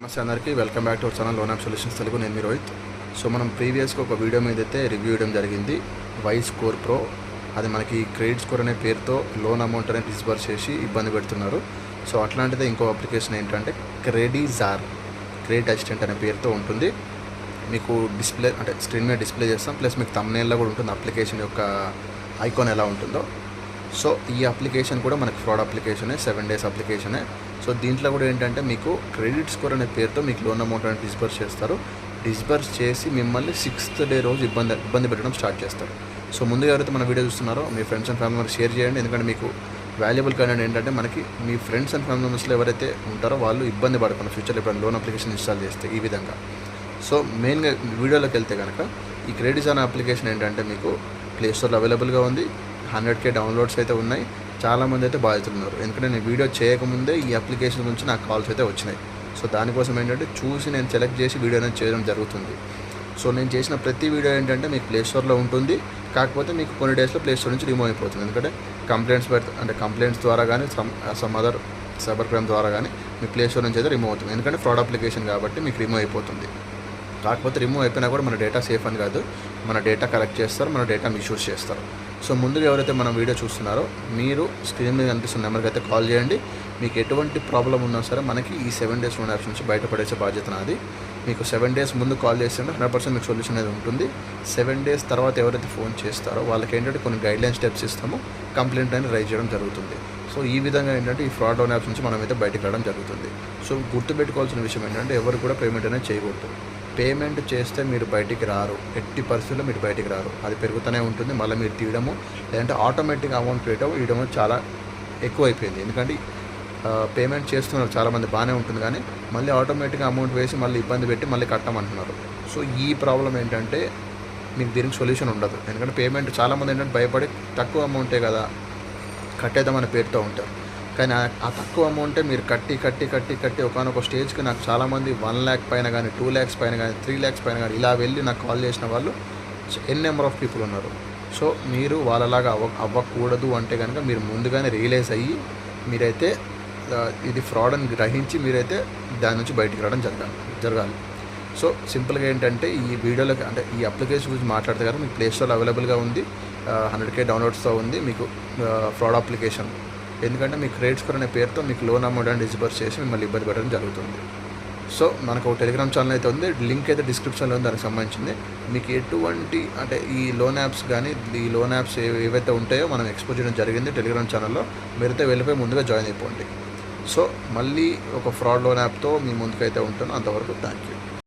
నమస్తే అందరికీ. Welcome back to our channel loan app solutions Telugu. నేను మీ రోహిత్. సో మనం ప్రీవియస్గా ఒక వీడియో మీద అయితే రివ్యూ ఇవ్వడం జరిగింది. వై స్కోర్ ప్రో అది మనకి క్రెడిట్ స్కోర్ అనే పేరుతో లోన్ అమౌంట్ అనేది డిస్బర్స్ చేసి ఇబ్బంది పెడుతున్నారు. సో అట్లాంటిదే ఇంకో అప్లికేషన్ ఏంటంటే క్రెడిజార్ క్రెడిట్ అసిస్టెంట్ అనే పేరుతో ఉంటుంది. మీకు డిస్ప్లే అంటే స్క్రీన్ మీద డిస్ప్లే చేస్తాం. ప్లస్ మీకు తమ్నేల్లో కూడా ఉంటుంది. అప్లికేషన్ యొక్క ఐకాన్ ఎలా ఉంటుందో. సో ఈ అప్లికేషన్ కూడా మనకు ఫ్రాడ్ అప్లికేషనే సెవెన్ డేస్ అప్లికేషనే. సో దీంట్లో కూడా ఏంటంటే మీకు క్రెడిట్ స్కోర్ అనే పేరుతో మీకు లోన్ అమౌంట్ అనేది డిస్బర్స్ చేస్తారు. డిస్బర్స్ చేసి మిమ్మల్ని సిక్స్త్ డే రోజు ఇబ్బంది ఇబ్బంది పెట్టడం స్టార్ట్ చేస్తారు. సో ముందుగా ఎవరైతే మన వీడియో చూస్తున్నారో మీ ఫ్రెండ్స్ అండ్ ఫ్యామిలీ షేర్ చేయండి. ఎందుకంటే మీకు వాల్యుబుల్ కంటెంట్ ఏంటంటే మనకి మీ ఫ్రెండ్స్ అండ్ ఫ్యామిలీ మెంబర్స్లో ఎవరైతే ఉంటారో వాళ్ళు ఇబ్బంది పడకుండా ఫ్యూచర్లో ఎప్పుడైనా లోన్ అప్లికేషన్ ఇన్స్టాల్ చేస్తే ఈ విధంగా. సో మెయిన్గా వీడియోలోకి వెళ్తే కనుక ఈ క్రెడిట్స్ అనే అప్లికేషన్ ఏంటంటే మీకు ప్లే స్టోర్లో అవైలబుల్గా ఉంది. హండ్రెడ్ కే డౌన్లోడ్స్ అయితే ఉన్నాయి. చాలామంది అయితే బాధితులు ఉన్నారు ఎందుకంటే నేను వీడియో చేయకముందే ఈ అప్లికేషన్ నుంచి నాకు కాల్స్ అయితే వచ్చినాయి. సో దానికోసం ఏంటంటే చూసి నేను సెలెక్ట్ చేసి వీడియో అనేది చేయడం జరుగుతుంది. సో నేను చేసిన ప్రతి వీడియో ఏంటంటే మీకు ప్లే స్టోర్లో ఉంటుంది. కాకపోతే మీకు కొన్ని డేస్లో ప్లేస్టోర్ నుంచి రిమూవ్ అయిపోతుంది. ఎందుకంటే కంప్లైంట్స్ పెడతా అంటే కంప్లైంట్స్ ద్వారా కానీ some some other cyber crime ద్వారా కానీ మీ ప్లేస్టోర్ నుంచి అయితే రిమూవ్ అవుతుంది. ఎందుకంటే ఫ్రాడ్ అప్లికేషన్ కాబట్టి మీకు రిమూవ్ అయిపోతుంది. కాకపోతే రిమూవ్ అయిపోయినా కూడా మన డేటా సేఫ్ అని కాదు. మన డేటా కలెక్ట్ చేస్తారు. మన డేటా మిస్యూజ్ చేస్తారు. సో ముందుగా ఎవరైతే మన వీడియో చూస్తున్నారో మీరు స్క్రీన్ మీద కనిపిస్తున్న నెంబర్కి అయితే కాల్ చేయండి. మీకు ఎటువంటి ప్రాబ్లం ఉన్నా సరే మనకి ఈ సెవెన్ డేస్ లోన్ యాప్స్ నుంచి బయటపడేసే బాధ్యత నాది. మీకు సెవెన్ డేస్ ముందు కాల్ చేస్తే హండ్రెడ్ పర్సెంట్ మీకు సొల్యూషన్ అనేది ఉంటుంది. సెవెన్ డేస్ తర్వాత ఎవరైతే ఫోన్ చేస్తారో వాళ్ళకి ఏంటంటే కొన్ని గైడ్లైన్ స్టెప్స్ ఇస్తాము. కంప్లైంట్ అనేది రైజ్ చేయడం జరుగుతుంది. సో ఈ విధంగా ఏంటంటే ఈ ఫ్రాడ్ లోన్ యాప్స్ నుంచి మనం అయితే బయటకు రావడం జరుగుతుంది. సో గుర్తుపెట్టుకోవాల్సిన విషయం ఏంటంటే ఎవరు కూడా పేమెంట్ అనేది చేయకూడదు. పేమెంట్ చేస్తే మీరు బయటికి రారు. ఎట్టి పరిస్థితుల్లో మీరు బయటికి రారు. అది పెరుగుతూనే ఉంటుంది. మళ్ళీ మీరు తీయడము లేదంటే ఆటోమేటిక్ అమౌంట్ వేయడం ఇవ్వడము చాలా ఎక్కువ అయిపోయింది ఎందుకంటే పేమెంట్ చేస్తున్నారు చాలామంది బాగానే ఉంటుంది కానీ మళ్ళీ ఆటోమేటిక్గా అమౌంట్ వేసి మళ్ళీ ఇబ్బంది పెట్టి మళ్ళీ కట్టమంటున్నారు. సో ఈ ప్రాబ్లం ఏంటంటే మీకు దీనికి సొల్యూషన్ ఉండదు. ఎందుకంటే పేమెంట్ చాలామంది ఏంటంటే భయపడి తక్కువ అమౌంటే కదా కట్టేద్దామనే పేరుతో ఉంటారు. కానీ ఆ- తక్కువ అమౌంటే మీరు కట్టి కట్టి కట్టి కట్టి ఒకనొక స్టేజ్కి నాకు చాలామంది వన్ ల్యాక్ పైన కానీ టూ ల్యాక్స్ పైన కానీ త్రీ ల్యాక్స్ పైన కానీ ఇలా వెళ్ళి నాకు కాల్ చేసిన వాళ్ళు ఎన్ నెంబర్ ఆఫ్ పీపుల్ ఉన్నారు. సో మీరు వాళ్ళలాగా అవ్వ అవ్వకూడదు అంటే కనుక మీరు ముందుగానే రియలైజ్ అయ్యి మీరైతే ఇది ఫ్రాడ్ అని గ్రహించి మీరైతే దాని నుంచి బయటికి రావడం జరగాలి జరగాలి. సో సింపుల్గా ఏంటంటే ఈ వీడియోలోకి అంటే ఈ అప్లికేషన్ గురించి మాట్లాడితే కనుక మీకు ప్లేస్టోర్లో అవైలబుల్గా ఉంది. హండ్రెడ్ కే డౌన్లోడ్స్తో ఉంది. మీకు ఫ్రాడ్ అప్లికేషన్. ఎందుకంటే మీకు క్రెడిట్ స్కోర్ అనే పేరుతో మీకు లోన్ అమౌంట్ అని డిస్బర్స్ చేసి మిమ్మల్ని ఇబ్బంది పెట్టడం జరుగుతుంది. సో మనకు ఒక టెలిగ్రామ్ ఛానల్ అయితే ఉంది. లింక్ అయితే డిస్క్రిప్షన్లో ఉంది. దానికి సంబంధించింది. మీకు ఎటువంటి అంటే ఈ లోన్ యాప్స్ కానీ ఈ లోన్ యాప్స్ ఏవైతే ఉంటాయో మనం ఎక్స్పోజ్ చేయడం జరిగింది టెలిగ్రామ్ ఛానల్లో మీరైతే వెళ్ళిపోయి ముందుగా జాయిన్ అయిపోండి. సో మళ్ళీ ఒక ఫ్రాడ్ లోన్ యాప్తో మీ ముందుకైతే ఉంటాను. అంతవరకు థ్యాంక్ యూ.